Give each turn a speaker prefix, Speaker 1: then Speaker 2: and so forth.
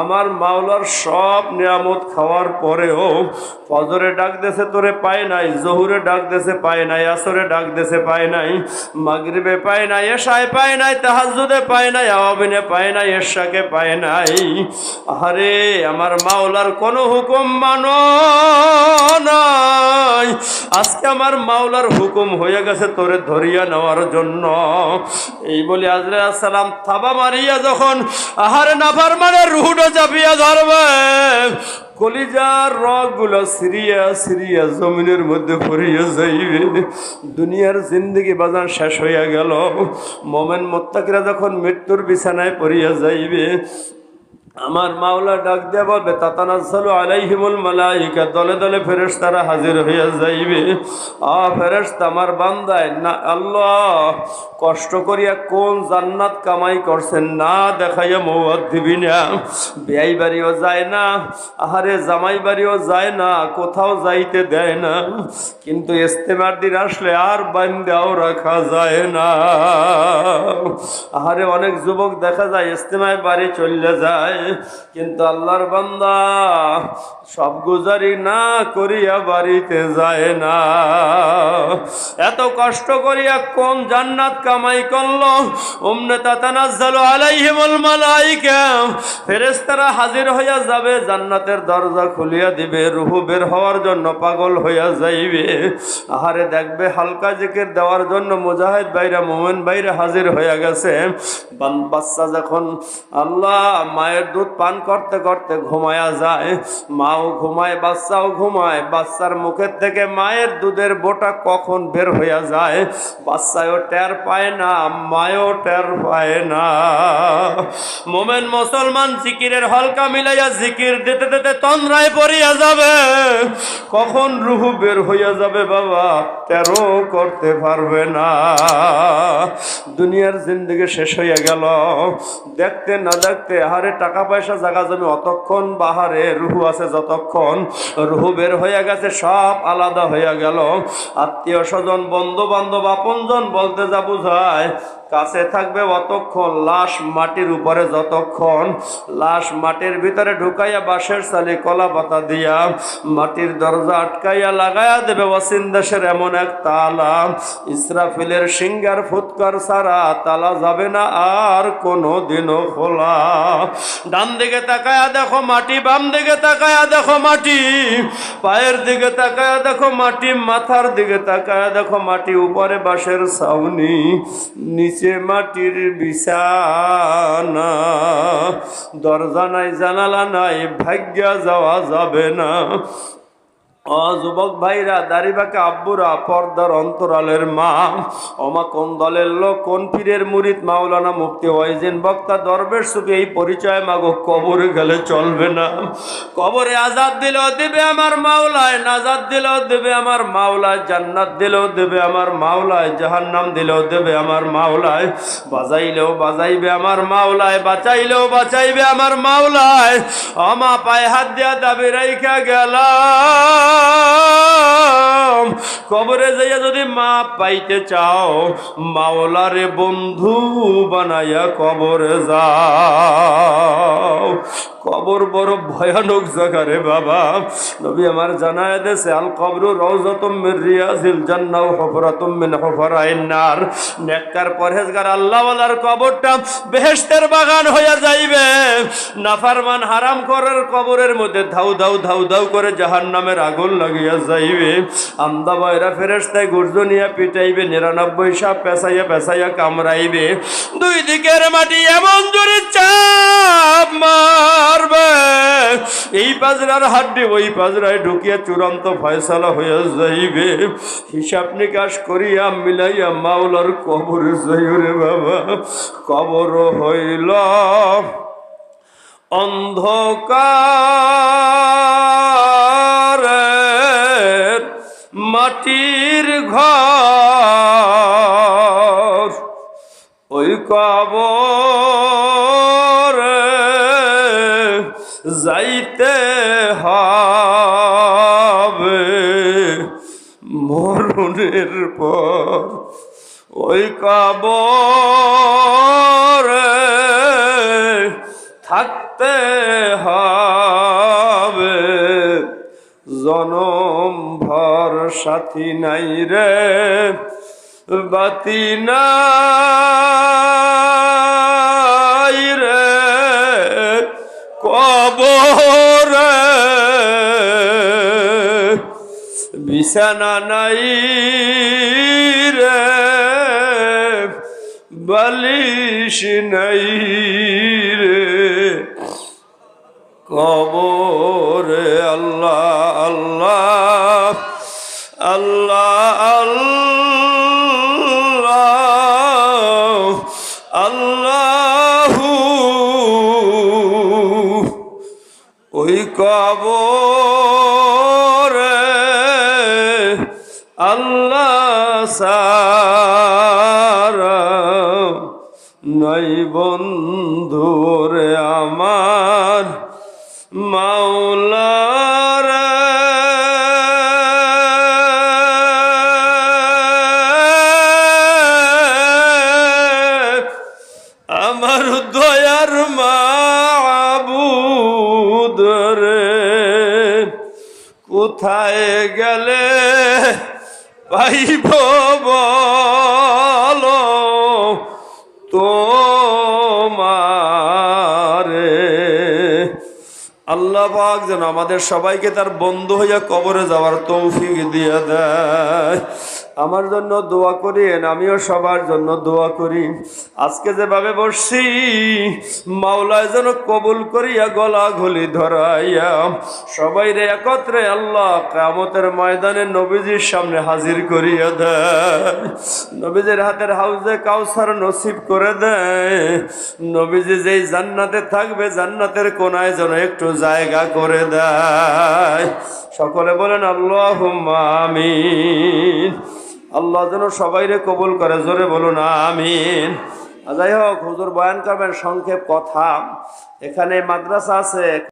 Speaker 1: আমার মাওলার সব নিয়ামত খাওয়ার পরেও ফজরে ডাক দেশে তোরে পায় নাই, জহুরে ডাক দেশে পায় নাই, আসরে ডাক দেশে পায় নাই, মাগরিবে পায় নাই, এশায় পায় নাই তাহাজুদে পায় নাই, আওয়াবিনে পায় নাই এশাকে পায় নাই। আরে আমার মাওলার কোনো হুকুম মানো নাই। আজকে আমার মাওলার হুকুম হয়ে গেছে তোরে ধরিয়া নেওয়ার জন্য। এই বলে আজরে আসসালাম থাবা মারিয়া যখন আহারে নাফার মানে রুহুটা চাপিয়া ধরবে। কলিজার রগগুলো সিরিয়া সিরিয়া জমিনের মধ্যে পড়িয়া যাইবে। দুনিয়ার জিন্দগি বাজার শেষ হইয়া গেল। মোমেন মোত্তাকিরা যখন মৃত্যুর বিছানায় পড়িয়া যাইবে আমার মাওলা ডাক দেয়া বলবে, তাতানাজ্জালু আলাইহিমুল মালাইকা দলে দলে ফেরেশতারা হাজির হইয়া যাইবে। আ ফেরেশতা, আমার বান্দায়, না, আল্লাহ, কষ্ট করিয়া কোন জান্নাত কামাই করছেন না দেখাইয়া মৌয়াদ দিবি না বিয়াই বাড়িও যায় না, আহারে জামাই বাড়িও যায় না, কোথাও যাইতে দেয় না। কিন্তু ইস্তেমার দিন আসলে আর বান্দাও রাখা যায় না। আহারে অনেক যুবক দেখা যায়, ইস্তেমায় বাড়ি চলে যায়। কিন্তু আল্লাহর বান্দা সব গুজারি না করিয়া বাড়িতে যায় না। এত কষ্ট করিয়া কোন জান্নাত কামাই করল? উমনে তাতানাজ্জালু আলাইহিমুল মালাইকা। ফেরেশতারা হাজির হইয়া যাবে, জান্নাতের দরজা খুলিয়া দিবে, রুহু বের হওয়ার জন্য পাগল হইয়া যাইবে। আহারে দেখবে হালকা জিকির দেওয়ার জন্য মুজাহিদ বাইরা মোমেন বাইরে হাজির হইয়া গেছে। বাচ্চা যখন আল্লাহ মায়ের দুধ পান করতে করতে ঘুমায়া যায়, মাও ঘুমায়, বাচ্চাও ঘুমায়, বাচ্চার মুখের থেকে মায়ের দুধের বোটা কখন বের হইয়া যায় বাচ্চাও টের পায় না মায়ও টের পায় না। মোমেন মুসলমান জিকিরের হলকা মিলাইয়া জিকির দিতে দিতে তন্দ্রায় পড়িয়া যাবে। কখন রুহু বের হইয়া যাবে বাবা তেরো করতে পারবে না। দুনিয়ার জিন্দগি শেষ হইয়া গেল। দেখতে না দেখতে হারে টাকা পয়সা জায়গা জমি অতক্ষণ বাহারে রুহু আছে যতক্ষণ রুহু বের হইয়া গেছে, সব আলাদা হইয়া গেল। আত্মীয় স্বজন বন্ধু বান্ধব আপনজন বলতে যা বুঝায় কাছে থাকবে অতক্ষণ, লাশ মাটির উপরে যতক্ষণ, লাশ মাটির ভিতরে ঢুকাইয়া বাঁশের সালি কলা পাতা দিয়া মাটির দরজা আটকাইয়া লাগাইয়া দেবে ওয়াসিন দেশের এমন এক তালা। ইসরাফিলের সিঙ্গার ফুৎকার ছাড়া তালা যাবে না, আর কোনো দিনও খোলা। ডান দিকে তাকায়া দেখো মাটি, বাম দিকে তাকায়া দেখো মাটি, পায়ের দিকে তাকায়া দেখো মাটি, মাথার দিকে তাকায়া দেখো মাটি, উপরে বাঁশের ছাউনি, নিচে মাটির বিছানা। দরজা নাই জানালা নাই ভাগ্যা যাওয়া যাবে না। ও যুবক ভাইরা, দাড়িবাকে আব্বুরা, পর্দার অন্তরালের মা। ওমা, কোন দলের লোক, কোন পীরের মুরিদ? মাওলানা মুক্তি ওয়াইজিন বক্তা, দরবেশ সুখে এই পরিচয় মাগো, কবরে গেলে চলবে না। কবরে আজাদ দিলেও দেবে আমার মাওলায়, নাজাদ দিলেও দেবে আমার মাওলায়, জান্নাত দিলেও দেবে আমার মাওলায়, জাহান্নাম দিলেও দেবে আমার মাওলায়। বাজাইলেও বাজাইবে আমার মাওলায়, বাঁচাইলেও বাঁচাইবে আমার মাওলায়। আমা পায়ে হাত দিয়া দাবি রাইখা কবরে যাইয়া যদি মা পাইতে চাও মাওলারে বন্ধু বানাইয়া কবরে যাও। কবর বড় ভয়ানক জায়গা রে বাবা। নবী আমার জানায় দেশে আল কবরু রওজাতুম মির রিয়াজিল জান্নাহ হুফরাতুম মিন হুফরাইন নার। নেককার পরহেজগার আল্লাহওয়ালার কবরটা বেহেশতের বাগান হইয়া যাইবে। নাফারমান হারাম করার কবরের মধ্যে ধাউ ধাউ ধাউ ধাউ করে জাহান্নামের আগুন লাগিয়া যাইবে। আমদা বয়রা ফেরেশতায় গুর্জনিয়া পিটাইবে, নিরানব্বই সাপ পেঁচাইয়া পেঁচাইয়া কামড়াইবে। দুই দিকের মাটি এমন জোরে চাপ মারবে এই পাজরার হাড্ডি ওই পাজরায় ঢুকিয়া চূড়ান্ত ফয়সালা হইয়া যাইবে। হিসাব নিকাশ করিয়া মিলাইয়া মাওলার কবরে যাইরে বাবা। কবর হইল অন্ধকার মাটির ঘর। ওই কবর যাইতে হবে। মরণের পর ওই কবর থাকতে হবে। জনম ভর সাথী নাই রে, বাতি নাই রে। কবরে। বিছানা নাই রে বালিশ নাই রে। কবরে আল্লাহ আল্লাহ আল্লাহ আল্লাহ আল্লাহু। ওই আল্লাহ সারা নাই বন্ধুরে আমার মাওলার আমার দয়ার মাবুদ কোথায় গেলে পাইব বলো? তোমারে। আল্লাহ পাক যেন আমাদের সবাইকে তার বন্ধু হইয়া কবরে যাওয়ার তৌফিক দিয়ে দেয়। আমার জন্য দোয়া করেন আমিও সবার জন্য দোয়া করি। আজকে যেভাবে বসছি, মাওলায় যেন কবুল করিয়া গলা ঘলি ধরাইয়া সবাই রে একত্রে আল্লাহ কামতের ময়দানে নবীজির সামনে হাজির করিয়া দেয়। নবীজির হাতের হাউজে কাউসার নসিব করে দেয়। নবীজি যেই জান্নাতে থাকবে, জান্নাতের কোনায় যেন একটু জায়গা করে দেয়। সকলে বলেন আল্লাহ আমিন। আল্লাহ যেন সবাইরে কবুল করে, জোরে বলুন, আমিন। যাই হোক, হুজুর বয়ান করবেন, সংক্ষেপ কথা। এখানে মাদ্রাসা আছে